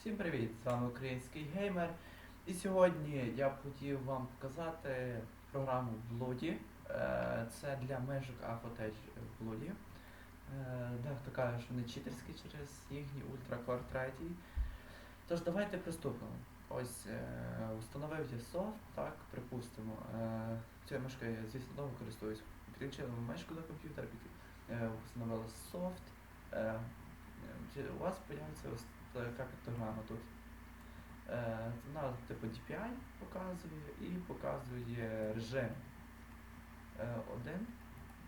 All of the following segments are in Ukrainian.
Всім привіт! З вами український геймер. І сьогодні я б хотів вам показати програму Bloody. Е, Це для межок Афотеч Bloody. Е, Дехто каже, що не читерський через їхній ультракор 3. Тож давайте приступимо. Ось е, встановив я софт, так, припустимо. Е, Цією мишкою я, звісно, довго користуюсь. Підключили мишку до комп'ютера, е, встановили софт. Е, у вас з'явиться ось така піктограма тут. Е, Вона типу DPI показує і показує режим. Е, Один,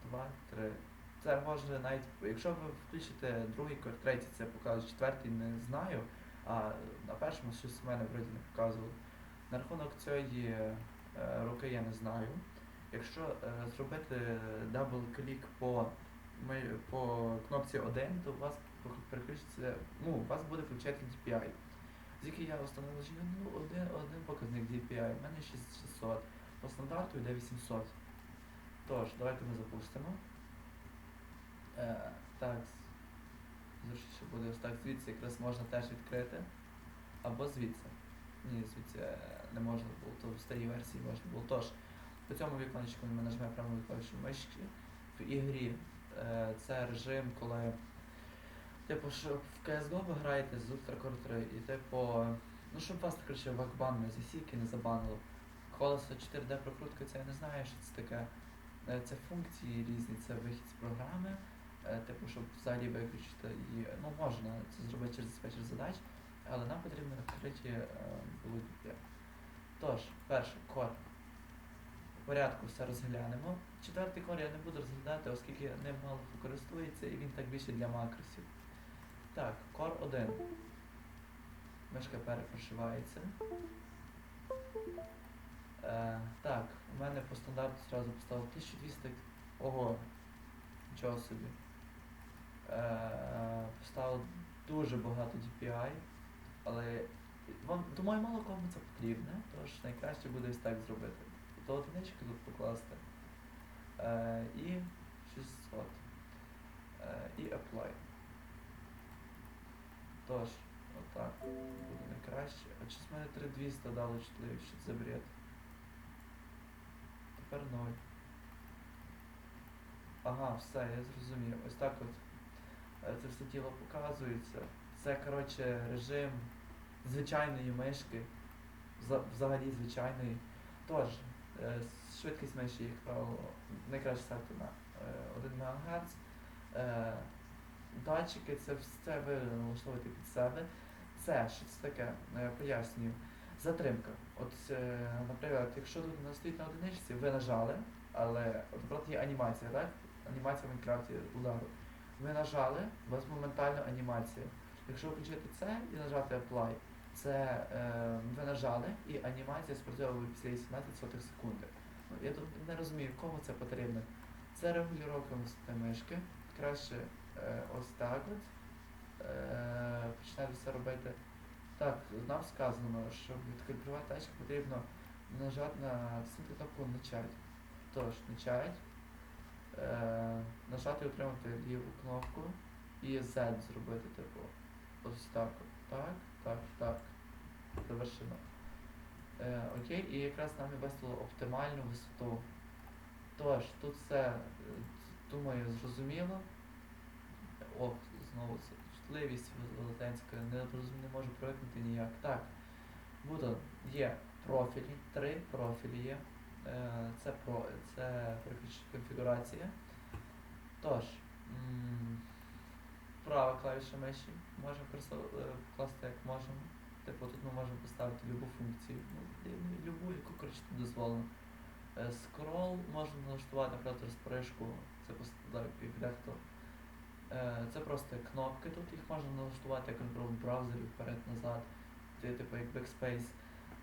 два, три. Це може навіть, якщо ви включите другий третій, це показує, четвертий не знаю, а на першому щось в мене вроді не показувало. На рахунок цієї е, руки я не знаю. Якщо е, зробити дабл-клік по, по кнопці 1, то у вас переключиться, ну, у вас буде включати DPI. Звідки я встановив, що ну, один, один показник DPI, у мене 6600, по стандарту йде 800. Тож, давайте ми запустимо. Е, так, зручніше буде ось так, звідси якраз можна теж відкрити. Або звідси. Ні, звідси е, не можна було, то в старій версії можна було. Тож, по цьому віконечку ми нажмемо прямо клавішу мишки. В ігрі е, це режим, коли Типу, що в CSGO ви граєте з Ультракор 3 і типу, ну щоб вас коротше вакбан не засіки, не забанило. Колесо 4D прокрутка, це я не знаю, що це таке. Е, Це функції різні, це вихід з програми. Е, Типу, щоб взагалі виключити її. Ну можна це зробити через диспетчер задач, але нам потрібно відкриті е, будуть. Тож, перше, кор. В порядку все розглянемо. Четвертий кор я не буду розглядати, оскільки ним мало користується і він так більше для макросів. Так, Core 1. Мишка перепрошивається. Е, так, у мене по стандарту зразу поставив 1200. Ого, нічого собі. Е, поставив дуже багато DPI, але вам, думаю, мало кому це потрібне, тож найкраще буде ось так зробити. До одинички тут покласти. Е, і 600. Е, і apply. Тож, отак буде найкраще. А чи з мене 3200 дало чутливі, що це бред? Тепер 0. Ага, все, я зрозумів. Ось так от е, це все тіло показується. Це, коротше, режим звичайної мишки. Взагалі звичайної. Тож, е, швидкість миші, як правило, найкраще ставити на е, 1 МГц. Датчики, це все ви налаштовуєте під себе. Це що це таке? Е, Пояснюю. Затримка. От, е, наприклад, якщо вона стоїть на одиничці, ви нажали, але от проти є анімація, так? Анімація в Майнкрафті удару. Ви нажали, у вас моментально анімація. Якщо ви включити це і нажати Apply, це е, ви нажали і анімація спрацьовує після 18 сотих секунди. Ну, я тут не розумію, кому це потрібно. Це регулювання мишки. Краще ось так от. Е, починати все робити. Так, нам сказано, щоб відкалібрувати тачку потрібно нажати на тиснути кнопку начать. Тож, начать. Е, нажати і утримати ліву кнопку і Z зробити, типу. Ось так. от. Так, так, так. Завершено. Е, окей, і якраз нам і оптимальну висоту. Тож, тут все, е, думаю, зрозуміло. О, знову це чутливість велетенська, не, не можу привикнути ніяк. Так, буде, є профілі, три профілі є. Е, Це, про, це конфігурація. Тож, права клавіша миші можемо е, покласти як можемо. Типу тут ми можемо поставити любу функцію, ну, любу, яку тут дозволено. Е, Скрол можна налаштувати, наприклад, розпоришку, це дехто. Е, Це просто кнопки, тут їх можна налаштувати як в браузері вперед-назад, типу як backspace.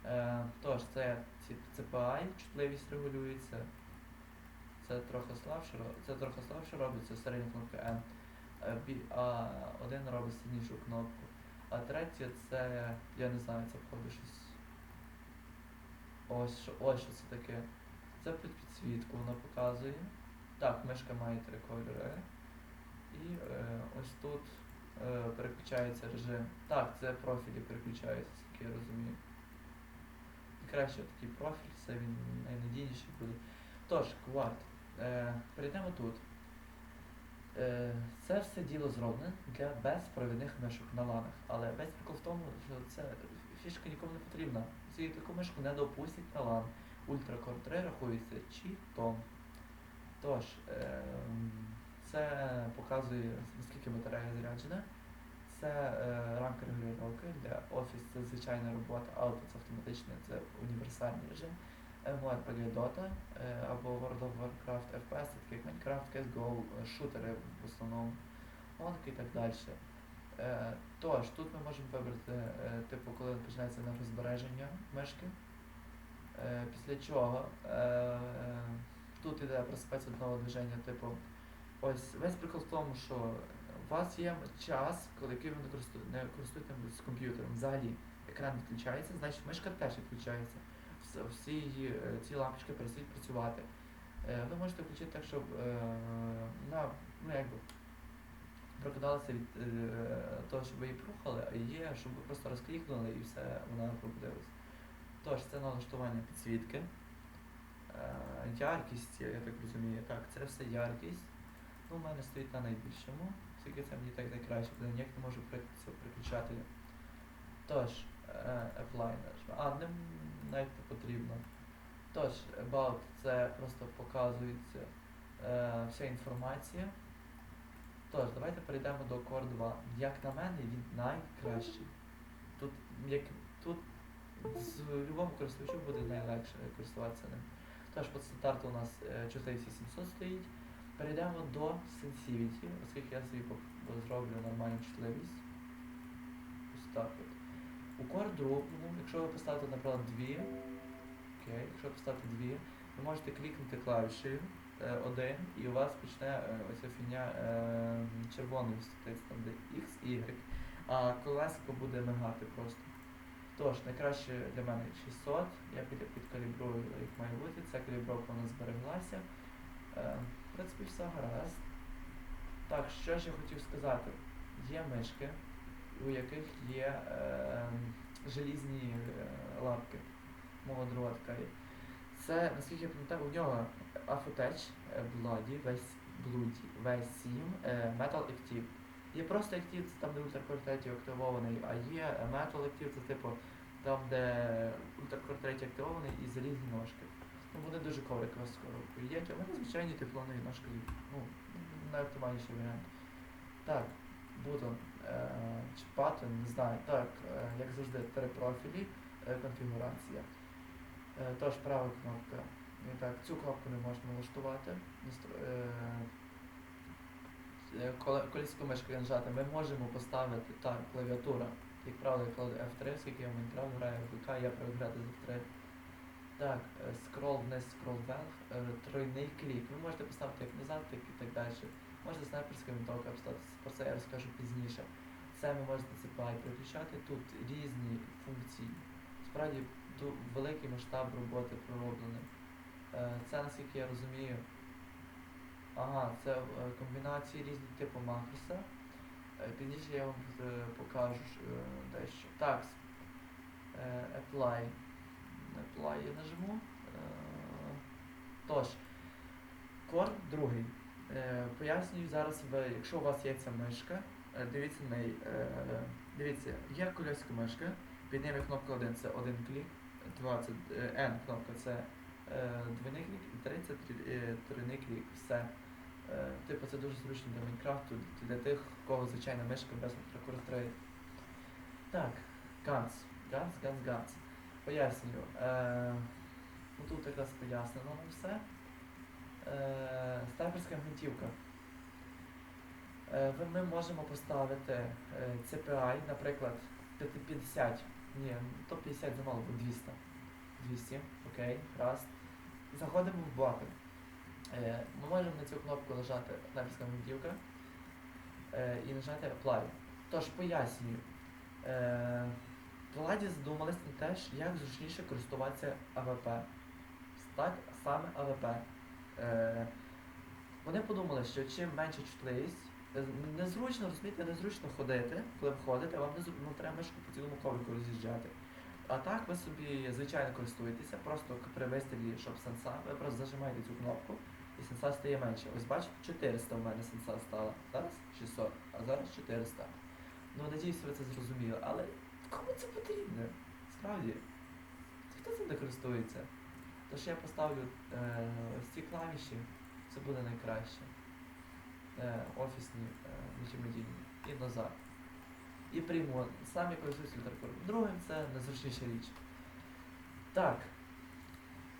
Е, Тож, це CPI, чутливість регулюється. Це трохи слабше, це трохи слабше робиться, середня кнопка N. Е, А один робить сильнішу кнопку. А третє це, я не знаю, це входить щось. Ось що, ось що це таке. Це під підсвітку воно показує. Так, мишка має три кольори. І е, ось тут е, переключається режим. Так, це профілі переключаються, як я розумію. Краще такий профіль, це він найнадійніший буде. Тож, кварт. Е, перейдемо тут. Е, це все діло зроблене для безпровідних мишок на ланах. Але весь прикол в тому, що це фішка нікому не потрібна. Ці таку мишку не допустять на лан. Ультракор 3 рахується чітом. Тож, е, це показує, наскільки батарея заряджена. Це е, рамка регулювання для офіс це звичайна робота, ауто це автоматичне, це універсальний режим. Працює Dota або World of Warcraft FPS, такі як Minecraft, CSGO, шутери в основному, гонки і так далі. Е, тож, тут ми можемо вибрати, е, типу, коли починається енергозбереження мишки. Е, після чого тут іде просипається одного движення, типу, ось весь прикол в тому, що у вас є час, коли ви не користуєте, користуєтесь комп'ютером. Взагалі екран відключається, значить мишка теж відключається. Всі її е, ці лампочки перестають працювати. Е, Ви можете включити так, щоб е, на, ну, якби, прокидалася від того, щоб ви її прухали, а є, щоб ви просто розклікнули і все, вона пробудилась. Тож, це налаштування підсвітки. Яркість, я так розумію, так, це все яркість. Ну, у мене стоїть на найбільшому, оскільки це мені так найкраще, бо ніяк не можу приключати. Тож, е, apply нажму. А, не, навіть не потрібно. Тож, about це просто показується е, вся інформація. Тож, давайте перейдемо до Core 2. Як на мене, він найкращий. Тут, як, тут з любому користувачу буде найлегше користуватися ним. Тож, по стандарту у нас е, 4700 стоїть. Перейдемо до Sensivity, оскільки я собі зроблю нормальну чутливість. Ось так от. У Core 2, якщо ви поставите, наприклад, дві, окей, якщо ви поставите дві, ви можете клікнути клавішею е, один, і у вас почне е, оця фігня е, червоною світитися, там де X, Y, а колесико буде мигати просто. Тож, найкраще для мене 600, я підкалібрую, як має бути, ця калібровка нас збереглася. Принципі, все гаразд. Так, що ж я хотів сказати? Є мишки, у яких є е, желізні е, лапки. Мова друга. Це, наскільки я пам'ятаю, у нього е, Bloody, весь Bloody, весь 7, е, Metal Active. Є просто Active, це там, де 3 активований, а є Metal Active, це типу там, де 3 активований і залізні ножки. Ну, вони дуже ковриково скоро поїдять, а вони звичайні теплонові ножки, ну, найоптимальніший варіант. Так, буду е, чіпати, не знаю. Так, е, як завжди, три профілі, е, конфігурація. Е, тож права кнопка. І так, цю кнопку не можна налаштувати. Е, е, коліску нажати, ми можемо поставити так, клавіатура. Як правило, я кладу F3, оскільки я в Minecraft граю в ВК, я привик грати з F3. Так, е, скрол вниз, скрол вверх, е, тройний клік. Ви можете поставити як назад, так і так далі. Можете снайперська винтовка поставити, про це я розкажу пізніше. Це ви можете CPI переключати. Тут різні функції. Справді великий масштаб роботи пророблений. Е, Це наскільки я розумію. Ага, це комбінації різні типу макроса. Пізніше я вам покажу дещо. Так. Apply. Apply я нажму. Е, Тож, Core другий. Е, Пояснюю зараз, якщо у вас є ця мишка, е, дивіться на Дивіться, є кольоська мишка, під ними кнопка 1 це один клік, 2 це е, N кнопка це двойний клік і 3 це е, тройний клік. Все. Типу це дуже зручно для Майнкрафту, для тих, у кого звичайна мишка без ультракор Так, Ганс. Ганс, Ганс, Ганс. Пояснюю. Е, тут якраз пояснено нам все. Е, снайперська гвинтівка. Е, ми можемо поставити е, CPI, наприклад, 50. Ні, то 50 замало, бо 200. 200, окей, раз. Заходимо в боти. Е, ми можемо на цю кнопку нажати снайперська гвинтівка е, і нажати Apply. Тож пояснюю. Е, Владі задумались на те, як зручніше користуватися АВП. Так, саме АВП. Е, вони подумали, що чим менша чутливість, Е, Незручно, розумієте, незручно ходити, коли ви ходите, вам не ну, треба по цілому коврику роз'їжджати. А так ви собі звичайно користуєтеся, просто к- при вистрілі, щоб сенса, ви просто зажимаєте цю кнопку і сенса стає менше. Ось бачите, 400 в мене сенса стала. Зараз 600, а зараз 400. Ну, надіюсь, ви це зрозуміли. Але кому це потрібно? Справді, хто цим не користується? Тож я поставлю е, ось ці клавіші, це буде найкраще. Е, офісні е, мультимедійні і назад. І прийму сам користуюсь ультракором. Другим це найзручніша річ. Так.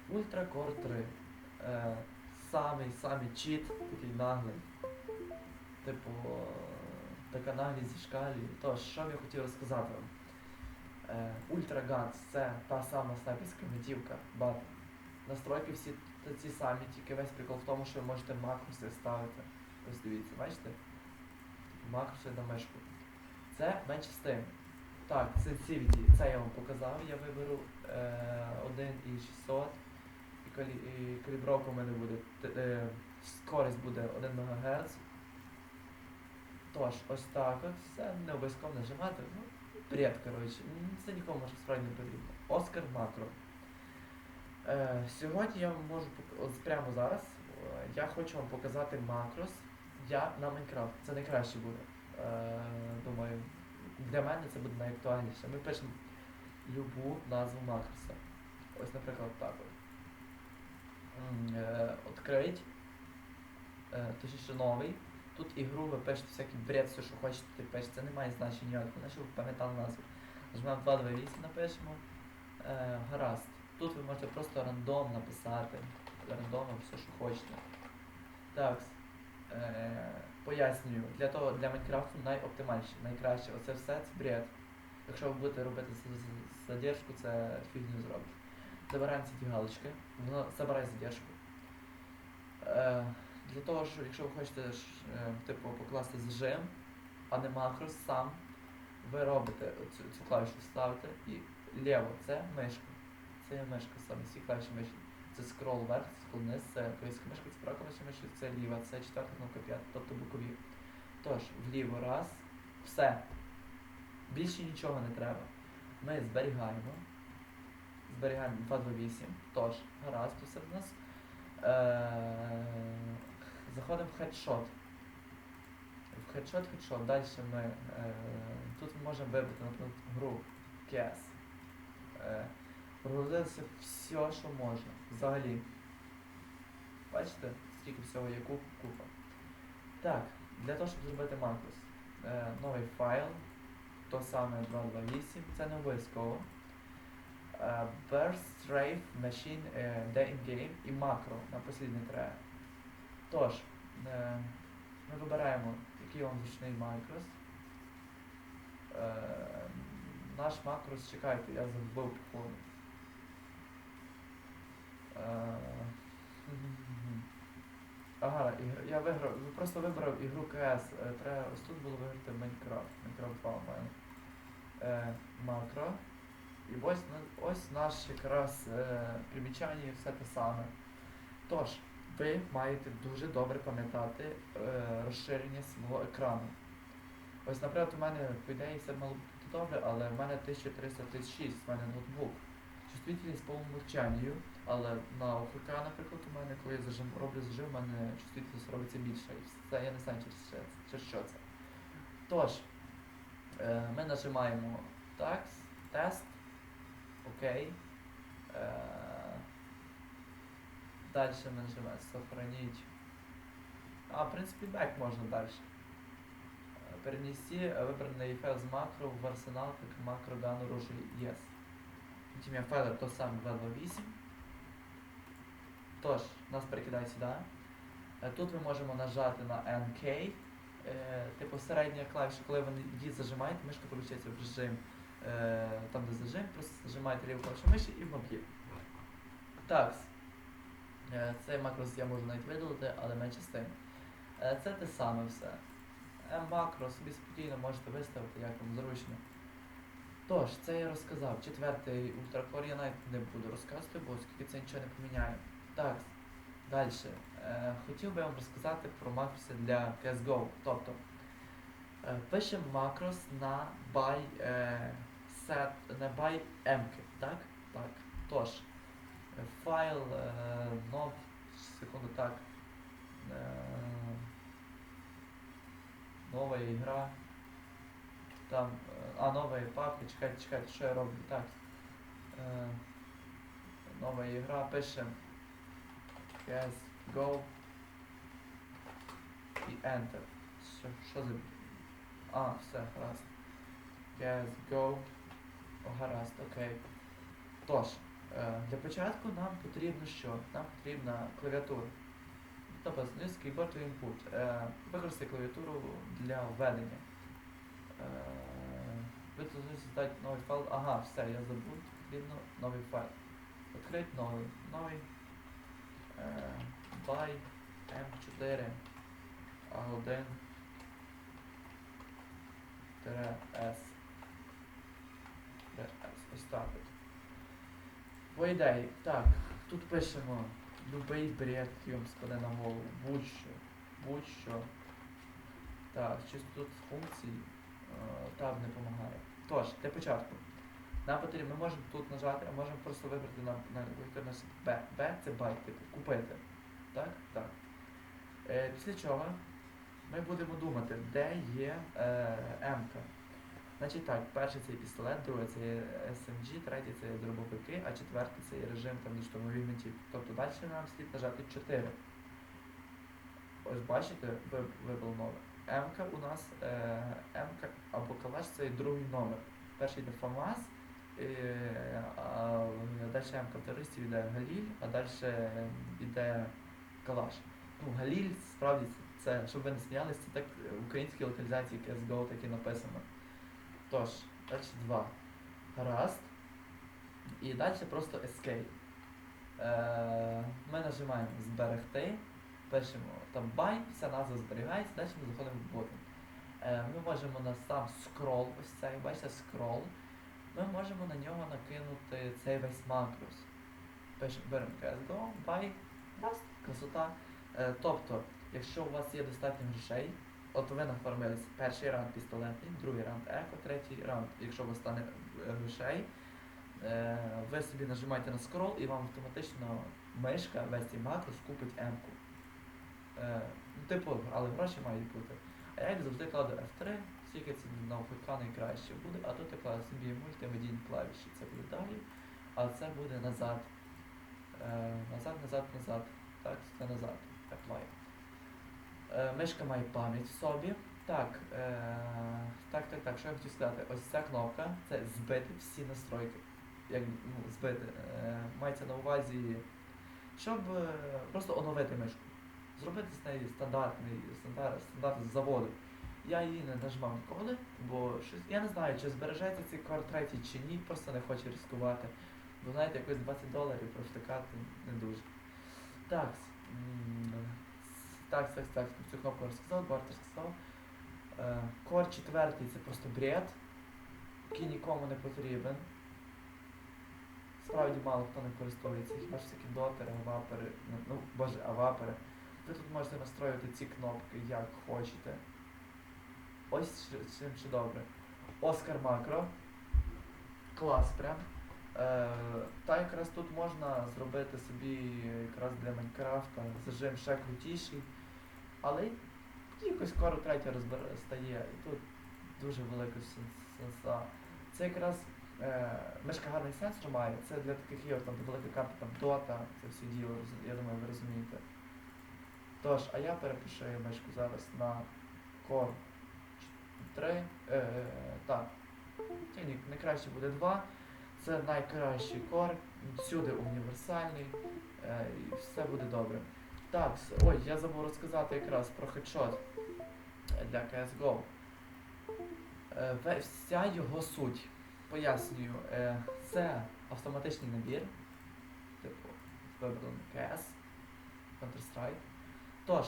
Ультракор 3. Е, самий самий чіт, такий наглий. Типу, така наглість зі шкалі. Тож, що б я хотів розказати вам? Е, Ультра Guns це та сама снайперська гвинтівка, бат. Настройки всі ті самі, тільки весь прикол в тому, що ви можете макроси ставити. Ось дивіться, бачите? Макроси на мишку. Це менше з тим. Так, Sensivity, це я вам показав. Я виберу е, 1,600 і, калі, і калібровка у мене буде. т- Е, скорість буде 1 МГц. Тож, ось так от, все не обов'язково нажимати. Ну, бред, коротше. Це нікому може справді не потрібно. Оскар Макро. Е, сьогодні я вам можу от прямо зараз. е, Я хочу вам показати макрос я на Майнкрафт. Це найкраще буде. Е, думаю, для мене це буде найактуальніше. Ми пишемо любу назву макроса. Ось, наприклад, так Е, Открить. Е, точніше новий. Тут ігру ви пишете всякий бред, все, що хочете, пишете. Це не має значення ніякого, наче ви пам'ятали назву. Нажмемо 228, напишемо. Е, гаразд. Тут ви можете просто рандом написати. Рандомом все, що хочете. Так. Е, пояснюю, для того для Майнкрафту найоптимальніше, найкраще. Оце все це бред. Якщо ви будете робити задержку, це фігню зробить. Забираємо ці галочки, воно забирає задержку. Е, для того, що якщо ви хочете е, типу, покласти зажим, а не макрос сам, ви робите цю, цю клавішу ставите і ліво це мишка. Це є мишка саме, всі клавіші мишки. Це скрол вверх, скрол вниз, це українська мишка, це права клавіша це ліва, це четверта кнопка п'ята, тобто бокові. Тож, вліво раз, все. Більше нічого не треба. Ми зберігаємо. Зберігаємо 228. Тож, гаразд, усе в нас. Е, заходимо в хедшот. В хедшот, хедшот. Далі ми е, тут ми можемо вибрати, наприклад, гру. Е, Прогрузилося все, що можна. Взагалі. Бачите, скільки всього є куп, купа. Так, для того, щоб зробити макрос. Е, новий файл. То саме 228, це не обов'язково. Е, Burst, Strafe, Machine, е, де in-game і макро на послідний треба. Тож, е, ми вибираємо, який вам зручний макрос. Е, наш макрос, чекайте, я забув походу. Е, Ага, я виграв, ви просто вибрав ігру КС. Треба ось тут було виграти Майнкрафт. Майнкрафт 2 в мене. Е, макро. І ось, ось наш якраз е, примічання і все те саме. Тож, ви маєте дуже добре пам'ятати е, розширення свого екрану. Ось, наприклад, у мене, по ідеї, все мало бути добре, але в мене 1336, в мене ноутбук. Чувствительність по умовчанню, але на ОХК, наприклад, у мене, коли я зажим, роблю зажим, у мене чувствительність робиться більша. І це я не знаю, через через що це. Тож, е, ми нажимаємо так, тест, окей. Е, далі ми нажимаємо сохранить. А, в принципі, бек можна далі. Перенести вибраний файл з макро в арсенал як макро gun оружие yes. Потім я файл то саме 228. Тож, нас перекидає сюди. Е, Тут ми можемо нажати на NK. Е, типу середня клавіша, коли ви її зажимаєте, мишка включається в режим е, там, де зажим, просто зажимаєте ліву клавішу миші і вмовки. Так. Е, цей макрос я можу навіть видалити, але менше з тим. Е, це те саме все. Е, макро собі спокійно можете виставити, як вам зручно. Тож, це я розказав. Четвертий ультракор я навіть не буду розказувати, бо оскільки це нічого не поміняє. Так, далі. е, хотів би вам розказати про макроси для CSGO. Тобто, е, пишемо макрос на buy е, set, на buy M, так? Так. Тож, е, файл, е, нов, секунду, так. Е, нова ігра. Там, е, а, нова папка, чекайте, чекайте, що я роблю? Так. Нова ігра, пишемо Yes, go і Enter. Що, що за. А, все, гаразд. Yes, go. О, гаразд, окей. Тож, для початку нам потрібно що? Нам потрібна клавіатура. Тобто, keyboard to input. Е, використати клавіатуру для введення. Е, ви здати новий файл. Ага, все, я забув. Потрібно новий файл. Відкрити новий. Новий. Е, by M4 A1 S. Ось так. По ідеї, так, тут пишемо любий бред, вам спаде на голову, будь-що, будь-що. Так, чисто тут функцій е, таб не допомагає. Тож, для початку. Нам потрібно, ми можемо тут нажати, а можемо просто вибрати на, на, B. B це байт, типу, купити. Так? Так. Е, після чого ми будемо думати, де є е, М-ка. Значить так, перший це пістолет, другий це SMG, третій це дробовики, а четвертий це режим там де штурмовий гвинтів. Тобто далі нам слід нажати 4. Ось бачите, ви- номер. М-ка у нас е, М-ка або калаш це другий номер. Перший йде ФАМАС, е, а далі М-ка терористів йде Галіль, а далі йде Калаш. Ну, Галіль справді це, щоб ви не сміялися, це так в українській локалізації CSGO так і написано. Тож, далі 2. Гаразд. І далі просто Escape. Е, ми нажимаємо зберегти, пишемо там buy, вся назва зберігається, далі ми заходимо в button. Е, ми можемо на сам scroll, ось цей, бачите, scroll. Ми можемо на нього накинути цей весь макрос. Пишемо, беремо CSGO, buy, красота. Е, тобто, якщо у вас є достатньо грошей, от ви нафармились перший раунд пістолетний, другий раунд еко, третій раунд, якщо вас стане е, грошей, е, ви собі нажимаєте на скрол і вам автоматично мишка весь цей макрос купить М-ку. Е, ну, типу, але гроші мають бути. А я завжди кладу F3, тільки це на ОПК найкраще буде, а тут я кладу собі мультимедійні клавіші. Це буде далі, а це буде назад. Назад, назад, назад. Так, це назад. Е, мишка має пам'ять в собі. Так, е, так, так, так, що я хотів сказати? Ось ця кнопка це збити всі настройки. Як ну, збити. Е, мається на увазі, щоб е, просто оновити мишку. Зробити з неї стандартний стандарт, стандарт з заводу. Я її не нажимав ніколи, бо щось, я не знаю, чи збережеться цей квар третій чи ні, просто не хочу ризикувати. Бо знаєте, якось 20 доларів провтикати не дуже. Так. Так, так, так, цю кнопку розказав, Барт розказав. Е, Кор четвертий це просто бред, який нікому не потрібен. Справді мало хто не користується, хіба ж всякі дотери, авапери, ну, ну боже, авапери. Ви тут можете настроювати ці кнопки як хочете. Ось чим ще добре. Оскар Макро. Клас прям. Е, та якраз тут можна зробити собі якраз для Майнкрафта зажим ще крутіший. Але якось скоро третя стає. І тут дуже велика сен- сенса. Це якраз е, мишка гарний сенсор має. Це для таких ігор, там велика карта, там Dota, це все діло, я думаю, ви розумієте. Тож, а я перепишу мишку зараз на Core 3. Е, так. Ні, найкраще буде 2. Це найкращий кор, всюди універсальний, е, і все буде добре. Так, ой, я забув розказати якраз про хедшот для CSGO. Е, Вся його суть. Пояснюю, е, це автоматичний набір, типу, вибраний CS, Counter-Strike. Тож,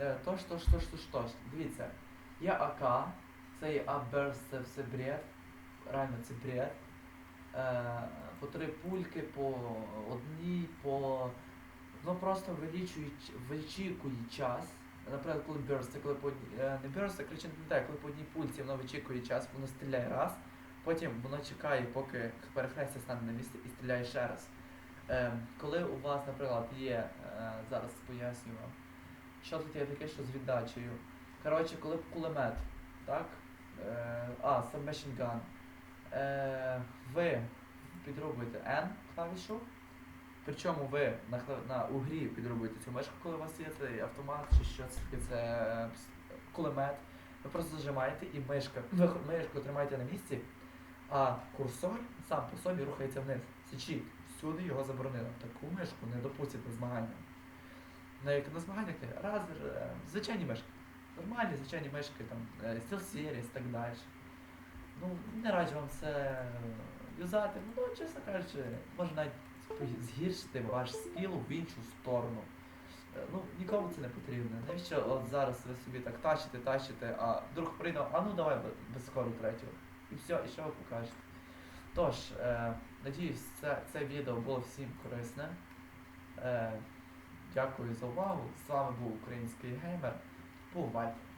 е, тож, тож, тож, тож, тож, дивіться, є АК, це є А-Burst, це все бред, реально це бред. По три пульки, по одній, по воно просто вичікує час. Наприклад, коли це коли по е, не burst, а не так, коли по одній пульці воно вичікує час, воно стріляє раз, потім воно чекає, поки перехрестя стане на місце і стріляє ще раз. Е, коли у вас, наприклад, є, е, зараз поясню вам, що тут є таке, що з віддачею. Коротше, коли кулемет, так? Е, а, submachine gun. Е, ви підробуєте N клавішу, причому ви на, на угрі підробуєте цю мишку, коли у вас є цей автомат чи що це таке, це е, кулемет. Ви просто зажимаєте і мишка, ви мишку тримаєте на місці, а курсор сам по собі рухається вниз. Січіть, всюди його заборонено. Таку мишку не допустять на змагання. На, як на змаганнях раз, е, звичайні мишки. Нормальні звичайні мишки, там, е, SteelSeries і так далі. Ну, не раджу вам це юзати, ну, чесно кажучи, може навіть згіршити ваш скіл в іншу сторону. Е, Ну, нікому це не потрібно. Навіщо от зараз ви собі так тащите, тащите, а друг прийде, а ну давай без скору третього. І все, і що ви покажете. Тож, е, надіюсь, це, це відео було всім корисне. Е, дякую за увагу. З вами був український геймер. Бувайте!